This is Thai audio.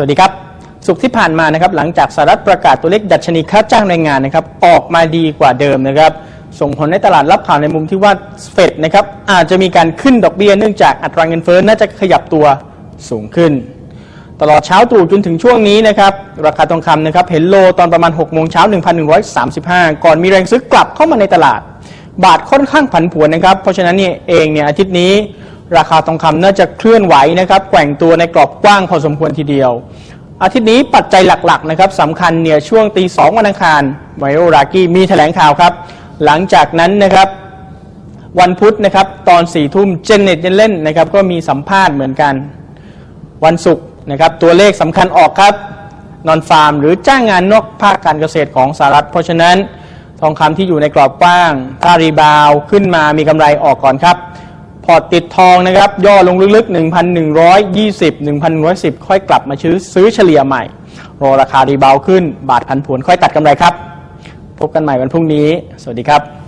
สวัสดีครับ สุขที่ผ่านมานะครับ หลังจากสหรัฐประกาศตัวเลขดัชนีค่าจ้างแรงงานนะครับ ออกมาดีกว่าเดิมนะครับ ส่งผลให้ตลาดรับข่าวในมุมที่ว่าเฟดนะครับอาจจะมีการขึ้นดอกเบี้ยเนื่องจากอัตราเงินเฟ้อน่าจะขยับตัวสูงขึ้น ตลอดเช้าตรู่จนถึงช่วงนี้นะครับ ราคาทองคำนะครับเห็นโลตอนประมาณ6โมงเช้า 1,135 ก่อนมีแรงซื้อกลับเข้ามาในตลาด บาทค่อนข้างผันผวนนะครับ เพราะฉะนั้นเนี่ยเองเนี่ยอาทิตย์นี้ ราคาทองคำน่าจะเคลื่อนไหวนะครับแกว่งตัวในกรอบกว้างพอสมควรทีเดียว อาทิตย์นี้ปัจจัยหลักๆนะครับสำคัญเนี่ยช่วงตีสองวันอังคารไวโอรากีมีแถลงข่าวครับ หลังจากนั้นนะครับวันพุธนะครับตอนสี่ทุ่มเจนเน็ตเยนเล่นนะครับก็มีสัมภาษณ์เหมือนกัน วันศุกร์นะครับตัวเลขสำคัญออกครับนอนฟาร์ม หรือจ้างงานนอกภาคการเกษตรของสหรัฐ เพราะฉะนั้นทองคำที่อยู่ในกรอบกว้างถ้ารีบาวขึ้นมามีกำไรออกก่อนครับ พอร์ตติดทองนะครับ ย่อลงลึกๆ 1,120 1,110 ค่อยกลับมาซื้อซื้อเฉลี่ยใหม่ รอราคารีบาวขึ้น บาทพันผวนค่อยตัดกำไรครับ พบกันใหม่วันพรุ่งนี้ สวัสดีครับ